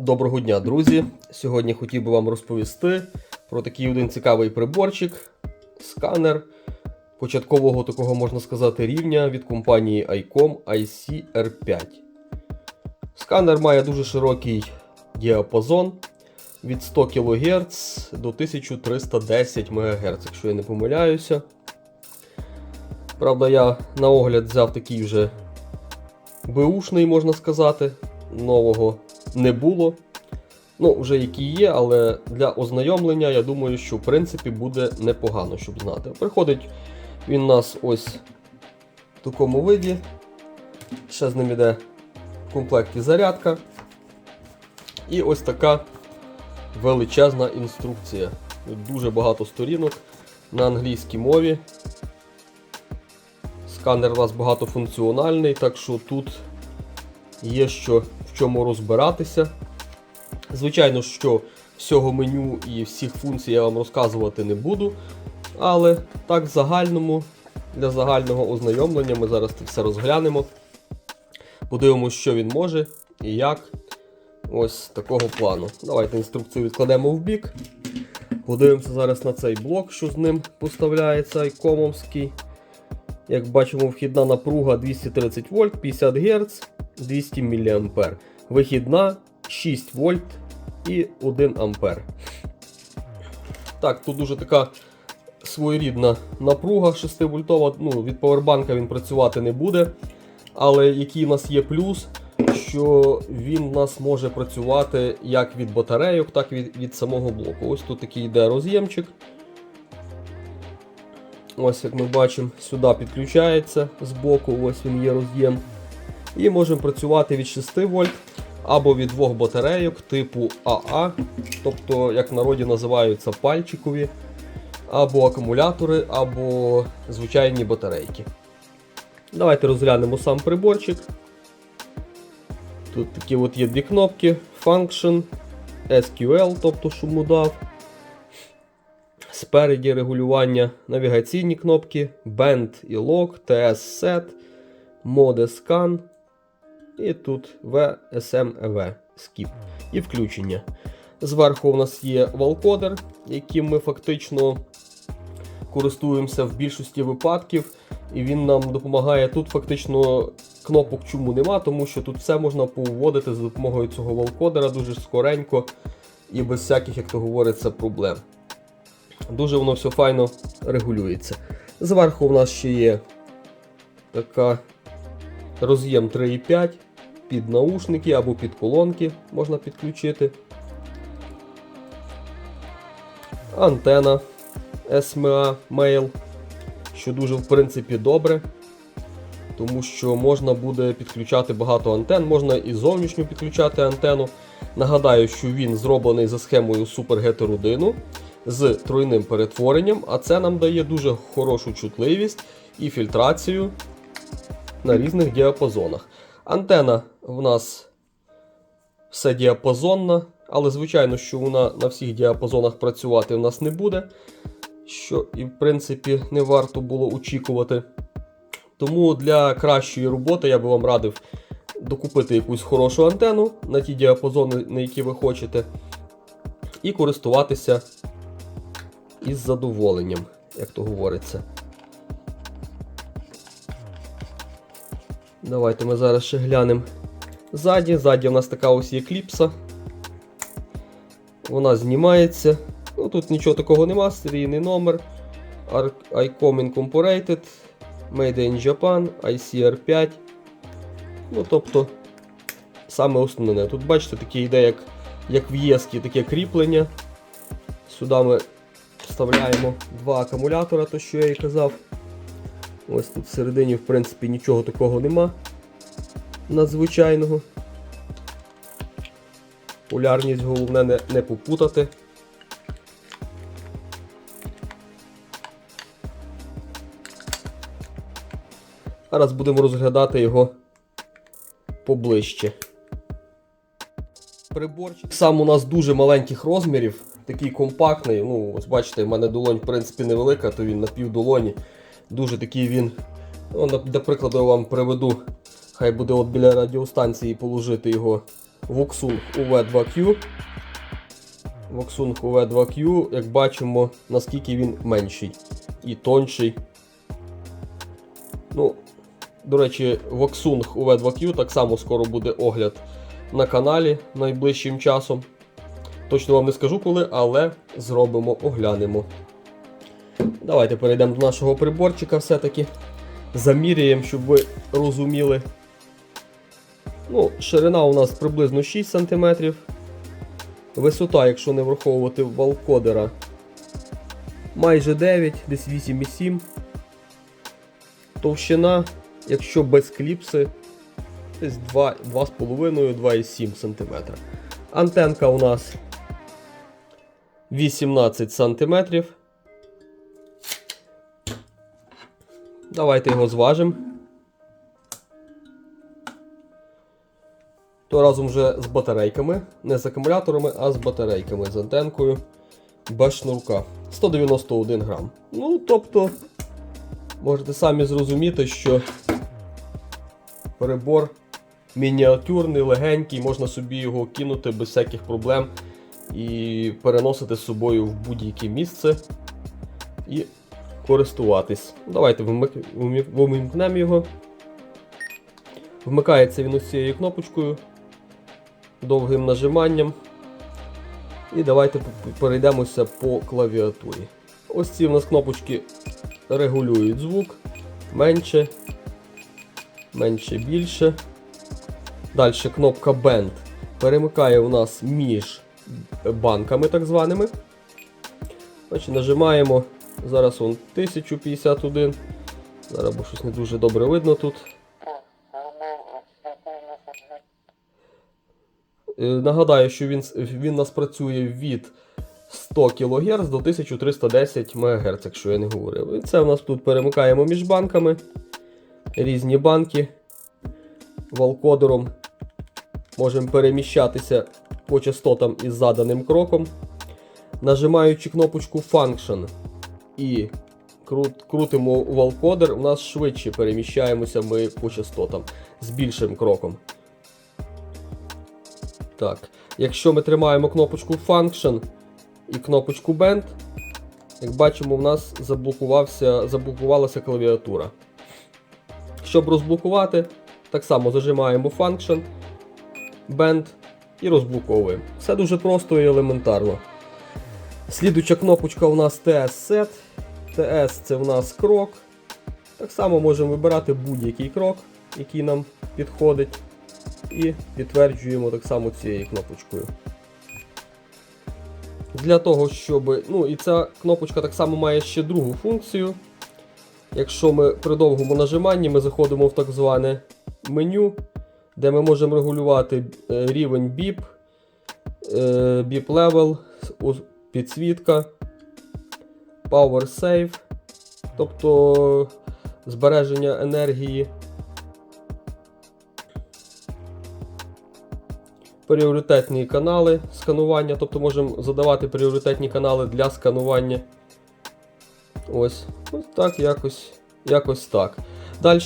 Доброго дня, друзі! Сьогодні хотів би вам розповісти про такий один цікавий приборчик, сканер початкового такого можна сказати рівня від компанії ICOM IC-R5. Сканер має дуже широкий діапазон від 100 кГц до 1310 МГц, якщо я не помиляюся. Правда, я на огляд взяв такий вже беушний, можна сказати, нового не було. Ну, вже які є, але для ознайомлення, я думаю, що в принципі буде непогано, щоб знати. Приходить він у нас ось в такому виді. Ще з ним іде в комплекті зарядка. І ось така величезна інструкція. Дуже багато сторінок на англійській мові. Сканер у нас багатофункціональний, так що тут є що в чому розбиратися. Звичайно, що всього меню і всіх функцій я вам розказувати не буду. Але так, в загальному, для загального ознайомлення ми зараз це все розглянемо. Подивимося, що він може і як. Ось такого плану. Давайте інструкцію відкладемо в бік. Подивимося зараз на цей блок, що з ним поставляється айкомовський. Як бачимо, вхідна напруга 230 вольт, 50 Гц, 200 мА. Вихідна 6 вольт і 1 ампер. Так, тут дуже така своєрідна напруга 6 вольтова. Ну, від повербанка він працювати не буде. Але який у нас є плюс, що він у нас може працювати як від батарейок, так і від, від самого блоку. Ось тут такий йде роз'ємчик. Ось, як ми бачимо, сюди підключається з боку, ось він є роз'єм. І можемо працювати від 6 вольт або від двох батарейок типу АА, тобто, як в народі називаються пальчикові, або акумулятори, або звичайні батарейки. Давайте розглянемо сам приборчик. Тут такі от є дві кнопки: Function, SQL, тобто шумодав. Спереді регулювання навігаційні кнопки, Band і Lock, TS Set, Mode Scan. І тут VSMEV Skip і включення. Зверху у нас є валкодер, яким ми фактично користуємося в більшості випадків. І він нам допомагає. Тут фактично кнопок чому нема, тому що тут все можна повводити за допомогою цього валкодера дуже скоренько і без всяких, як то говориться, проблем. Дуже воно все файно регулюється. Зверху у нас ще є така роз'єм 3,5 під наушники або під колонки можна підключити. Антена SMA Mail, що дуже в принципі добре, тому що можна буде підключати багато антен, можна і зовнішню підключати антенну. Нагадаю, що він зроблений за схемою Super 1 з тройним перетворенням, а це нам дає дуже хорошу чутливість і фільтрацію на різних діапазонах. Антена в нас все діапазонна, але звичайно, що вона на всіх діапазонах працювати в нас не буде, що і в принципі не варто було очікувати. Тому для кращої роботи я би вам радив докупити якусь хорошу антенну на ті діапазони, на які ви хочете, і користуватися із задоволенням, як то говориться. Давайте ми зараз ще глянемо ззаді. Ззаді у нас така ось є кліпса. Вона знімається. Ну, Тут нічого такого нема, серійний номер. ICOM Incorporated, Made in Japan, ICR5. Ну, тобто, саме основне. Тут бачите, таке йде, як як в ЄСКі, таке кріплення. Сюди ми вставляємо два акумулятора, то що я і казав. Ось тут всередині, в принципі, нічого такого нема надзвичайного. Полярність головне не, не попутати. Зараз будемо розглядати його поближче. Приборчик сам у нас дуже маленьких розмірів, такий компактний. Ну, ось бачите, в мене долонь в принципі невелика, то він на півдолоні. Дуже такий він. Ну, Для прикладу я вам приведу, хай буде от біля радіостанції положити його Voxung UV2Q. Voxung UV2Q, як бачимо, наскільки він менший і тонший. Ну, до речі, Voxung UV2Q так само скоро буде огляд на каналі найближчим часом. Точно вам не скажу коли, але зробимо, оглянемо. Давайте перейдемо до нашого приборчика все-таки. Заміряємо, щоб ви розуміли. Ну, Ширина у нас приблизно 6 см. Висота, якщо не враховувати валкодера, майже 9, десь 8,7. Товщина, якщо без кліпси, десь 2,5-2,7 см. Антенка у нас 18 см. Давайте його зважимо. То разом вже з батарейками, не з акумуляторами, а з батарейками, з антенкою без шнурка. 191 грам. Ну, тобто, можете самі зрозуміти, що прибор мініатюрний, легенький, можна собі його кинути без всяких проблем і переносити з собою в будь-яке місце і користуватись. Давайте вимкнемо його. Вмикається він ось цією кнопочкою, довгим нажиманням. І давайте перейдемося по клавіатурі. Ось ці в нас кнопочки регулюють звук менше, менше, більше. Далі кнопка Band перемикає у нас між банками так званими. Значить, нажимаємо. Зараз он 1051. Зараз бо щось не дуже добре видно тут. Нагадаю, що він, він нас працює від 100 кГц до 1310 МГц, якщо я не говорив. І це у нас тут перемикаємо між банками. Різні банки. Валкодером можемо переміщатися по частотам із заданим кроком. Нажимаючи кнопочку Function і крутимо валкодер, у нас швидше переміщаємося ми по частотам з більшим кроком. Так, якщо ми тримаємо кнопочку Function і кнопочку Band, як бачимо, в нас заблокувався, заблокувалася клавіатура. Щоб розблокувати, так само зажимаємо Function, Band і розблоковуємо. Все дуже просто і елементарно. Слідуча кнопочка у нас TS Set. TS це у нас крок. Так само можемо вибирати будь-який крок, який нам підходить. І підтверджуємо так само цією кнопочкою. Для того, щоб. Ну, і ця кнопочка так само має ще другу функцію. Якщо ми при довгому нажиманні ми заходимо в так зване меню, де ми можемо регулювати е, рівень BIP, е, level, у- підсвітка, Power Save, тобто збереження енергії. Пріоритетні канали сканування, тобто можемо задавати пріоритетні канали для сканування. Ось, ось так, якось, якось так. Далі,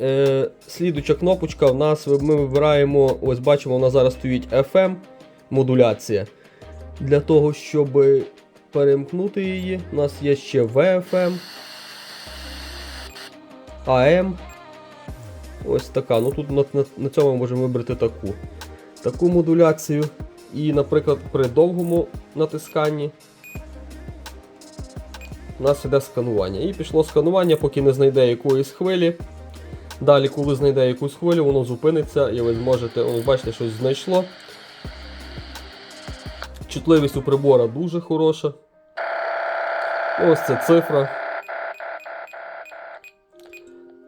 е, слідуча кнопочка, в нас ми вибираємо, ось бачимо, у нас зараз стоїть FM модуляція. Для того, щоб перемкнути її, у нас є ще VFM, AM. Ось така. Ну тут на, на, на цьому ми можемо вибрати таку. Таку модуляцію. І, наприклад, при довгому натисканні у нас іде сканування. І пішло сканування, поки не знайде якоїсь хвилі. Далі, коли знайде якусь хвилю, воно зупиниться і ви зможете, ось бачите, щось знайшло. Чутливість у прибора дуже хороша. Ось це цифра.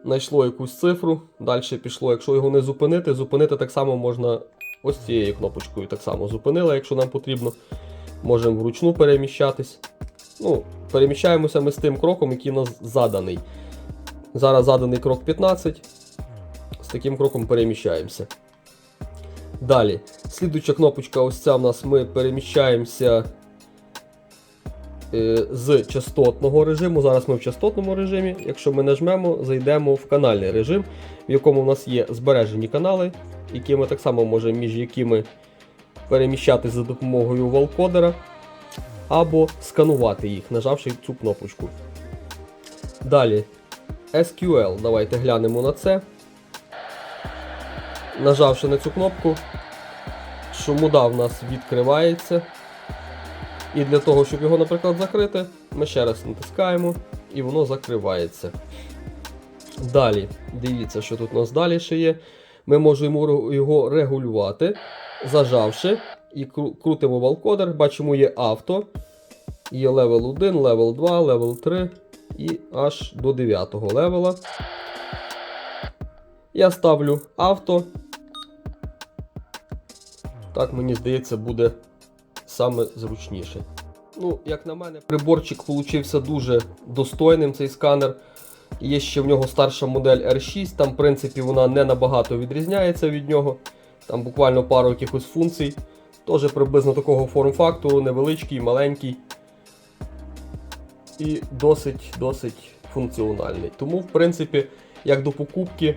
Знайшло якусь цифру, далі пішло. Якщо його не зупинити, зупинити так само можна ось цією кнопочкою. Так само зупинила, якщо нам потрібно. Можемо вручну переміщатись. Ну, переміщаємося ми з тим кроком, який у нас заданий. Зараз заданий крок 15. З таким кроком переміщаємося. Далі. Слідуюча кнопочка, ось ця в нас ми переміщаємося з частотного режиму. Зараз ми в частотному режимі. Якщо ми нажмемо, зайдемо в канальний режим, в якому в нас є збережені канали які ми так само можемо між якими переміщати за допомогою валкодера, або сканувати їх, нажавши цю кнопочку. Далі SQL. Давайте глянемо на це. Нажавши на цю кнопку, шумуда в нас відкривається. І для того, щоб його, наприклад, закрити, ми ще раз натискаємо і воно закривається. Далі, дивіться, що тут у нас далі ще є. Ми можемо його регулювати, зажавши і крутимо валкодер. Бачимо, є авто. Є левел 1, левел 2, левел 3 і аж до 9 левела. Я ставлю авто. Так, мені здається, буде саме зручніше. Ну, як на мене, приборчик получився дуже достойним, цей сканер. Є ще в нього старша модель R6, там, в принципі, вона не набагато відрізняється від нього. Там буквально пару якихось функцій. Теж приблизно такого форм-фактору, невеличкий, маленький. І досить досить функціональний. Тому, в принципі, як до покупки,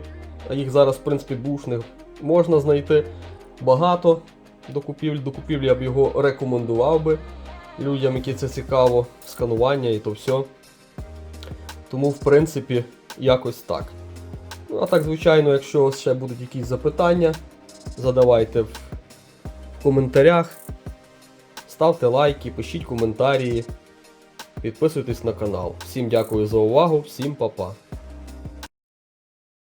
а їх зараз, в принципі, бушних можна знайти багато до купівлі. До купівлі я б його рекомендував би людям, які це цікаво, сканування і то все. Тому, в принципі, якось так. Ну, а так, звичайно, якщо ще будуть якісь запитання, задавайте в коментарях. Ставте лайки, пишіть коментарі, підписуйтесь на канал. Всім дякую за увагу, всім па-па.